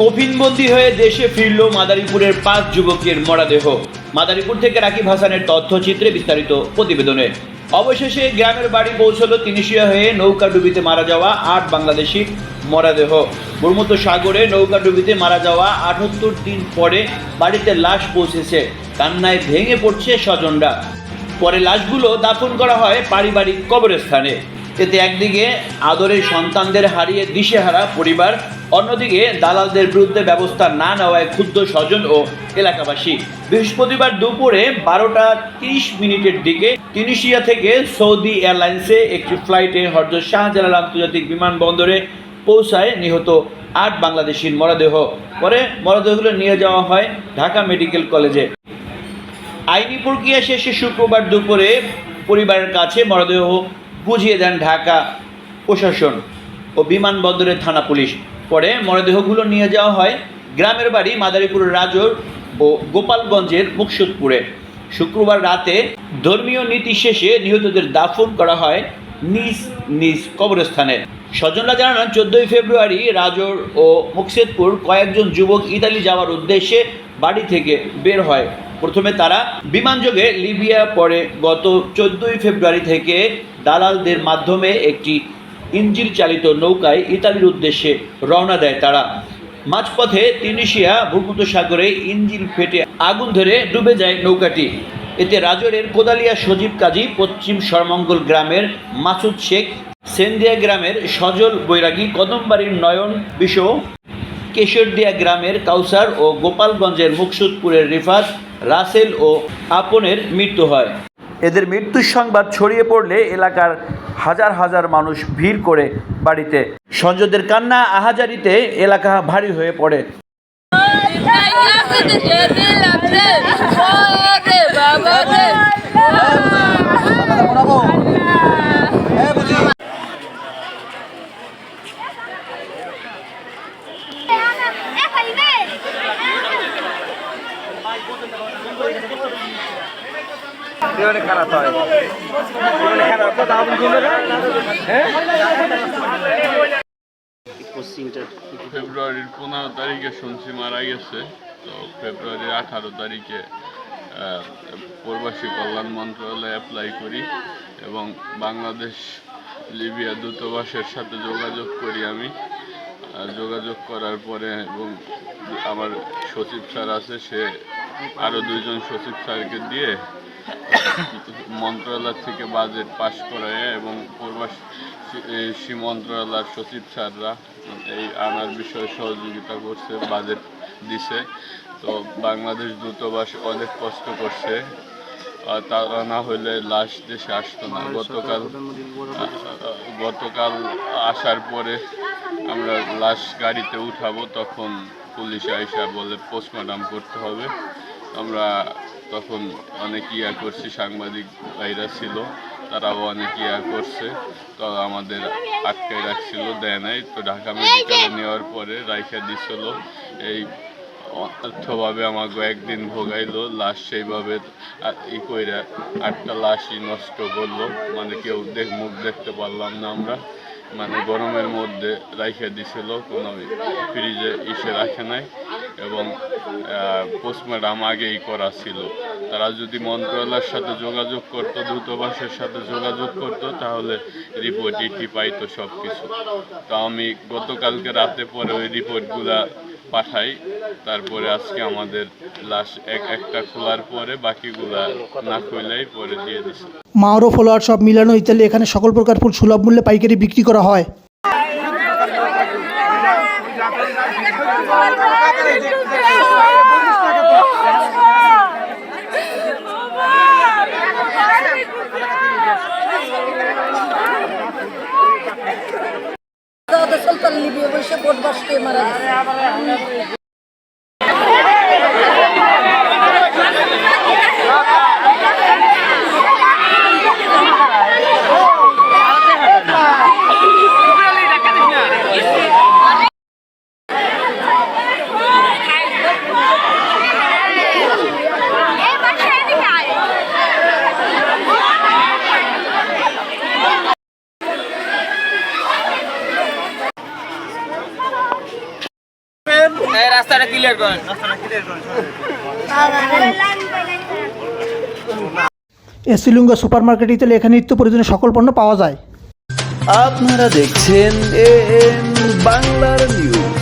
কফিনবন্দি হয়ে দেশে ফিরল মাদারীপুরের পাঁচ যুবকের মরাদেহ। মাদারীপুর থেকে রাকিব হাসানের তথ্যচিত্রে বিস্তারিত প্রতিবেদনে। অবশেষে গ্রামের বাড়ি পৌঁছলো তিনিশিয়া হয়ে নৌকা ডুবিতে মারা যাওয়া আট বাংলাদেশি মরাদেহ। ব্রহ্মত সাগরে নৌকা ডুবিতে মারা যাওয়া আটাত্তর দিন পরে বাড়িতে লাশ পৌঁছেছে। কান্নায় ভেঙে পড়ছে স্বজনরা। পরে লাশগুলো দাফন করা হয় পারিবারিক কবরস্থানে। এতে একদিকে আদরের সন্তানদের হারিয়ে দিশেহারা পরিবার, অন্যদিকে দালালদের বিরুদ্ধে ব্যবস্থা না নেওয়ায় ক্ষুব্ধ স্বজন ও এলাকাবাসী। বৃহস্পতিবার দুপুরে বারোটা তিরিশ মিনিটের দিকে তিউনিশিয়া থেকে সৌদি এয়ারলাইন্সে একটি ফ্লাইটে হরজত শাহজালাল আন্তর্জাতিক বিমানবন্দরে পৌঁছায় নিহত আট বাংলাদেশির মরদেহ। পরে মরদেহগুলো নিয়ে যাওয়া হয় ঢাকা মেডিকেল কলেজে। আইনি প্রক্রিয়া শেষে শুক্রবার দুপুরে পরিবারের কাছে মরদেহ বুঝিয়ে দেন ঢাকা প্রশাসন ও বিমানবন্দরের থানা পুলিশ। পরে মরদেহগুলো নিয়ে যাওয়া হয় গ্রামের বাড়ি মাদারীপুরের রাজর ও গোপালগঞ্জের মুকসুদপুরে। শুক্রবার রাতে ধর্মীয় নীতি শেষে নিহতদের দাফন করা হয় নিজ নিজ কবরস্থানে। স্বজনরা জানান, চোদ্দোই ফেব্রুয়ারি রাজর ও মুকসেদপুর কয়েকজন যুবক ইতালি যাওয়ার উদ্দেশ্যে বাড়ি থেকে বের হয়। প্রথমে তারা বিমানযোগে লিবিয়া পরে গত চোদ্দই ফেব্রুয়ারি থেকে দালালদের মাধ্যমে একটি ইঞ্জিল চালিত নৌকায় ইতালির উদ্দেশ্যে রওনা দেয় তারা। মাঝপথে তিনিশিয়া তিউনিশিয়া ভূমধ্যসাগরে ইঞ্জিল ফেটে আগুন ধরে ডুবে যায় নৌকাটি। এতে রাজরের কোদালিয়া সজীব কাজী, পশ্চিম সরমঙ্গল গ্রামের মাসুদ শেখ, সেন্দিয়া গ্রামের সজল বৈরাগী কদমবাড়ির নয়ন বিশ কেশরদিয়া গ্রামের কাউসার ও গোপালগঞ্জের মুকসুদপুরের রিফাত রাসেল ও আপনের মৃত্যু হয়। এদের মৃত্যুর সংবাদ ছড়িয়ে পড়লে এলাকার হাজার হাজার মানুষ ভিড় করে বাড়িতে। সঞ্জদের কান্না আহাজারিতে এলাকা ভারী হয়ে পড়ে। ফেব্রুয়ারির পনেরো তারিখে শুনছি মারা গেছে। তো ফেব্রুয়ারির আঠারো তারিখে প্রবাসী কল্যাণ মন্ত্রণালয়ে অ্যাপ্লাই করি এবং বাংলাদেশ লিবিয়া দূতাবাসের সাথে যোগাযোগ করি আমি। যোগাযোগ করার পরে এবং আমার সচিব স্যার আছে সে আরও দুইজন সচিব স্যারকে দিয়ে মন্ত্রণালয় থেকে বাজেট পাশ করায় এবং প্রবাসী মন্ত্রণালয়ের সচিব স্যাররা এই আনার বিষয়ে সহযোগিতা করছে বাজেট দিছে। তো বাংলাদেশ দূতাবাস অনেক কষ্ট করছে। আর তারা না হলে লাশ দেশে আসতো না। গতকাল গতকাল আসার পরে আমরা লাশ গাড়িতে উঠাবো তখন পুলিশ আইসা বলে পোস্টমর্টম করতে হবে। আমরা তখন অনেক ইয়া করছি, সাংবাদিক ভাইরা ছিল, তারাও অনেক ইয়া করছে। তো আমাদের আটকায় রাখছিল, দেয় নাই। তো ঢাকা মেডিকেলে নেওয়ার পরে রাইখা দিছিল। এই অর্থভাবে আমাকে একদিন ভোগাইলো, লাশ সেইভাবে ই কইরা আটটা লাশই নষ্ট করল। মানে কেউ দেখ, মুখ দেখতে পারলাম না আমরা। মানে গরমের মধ্যে রাইখে দিছিল, কোনো ফ্রিজে ইসে রাখে নাই। এবং পোস্টমর্টম আগেই করা ছিল। তারা যদি মন্ত্রণালয়ের সাথে যোগাযোগ করতো, দূতাবাসের সাথে যোগাযোগ করতো, তাহলে রিপোর্ট ইটি পাইতো সব কিছু তো আমি গতকালকে রাতে পরে ওই রিপোর্টগুলা পাঠাই। তারপরে আজকে আমাদের লাশ এক, একটা খোলার পরে বাকিগুলা না খুললেই পরে দিয়ে দিছে। মাওরো ফলোয়ার সব মিলানো ইত্যাদি এখানে সকল প্রকার ফুল সুলভ মূল্যে পাইকারি বিক্রি করা হয়। সুলতান লিবিয়া বসে বোট বাসকে মারা রাস্তাটা ক্লিয়ার করেন। এসিলুঙ্গা সুপার মার্কেট তাহলে এখানে নিত্য প্রয়োজনীয় সকল পণ্য পাওয়া যায়। আপনারা দেখছেন এ এম বাংলার নিউজ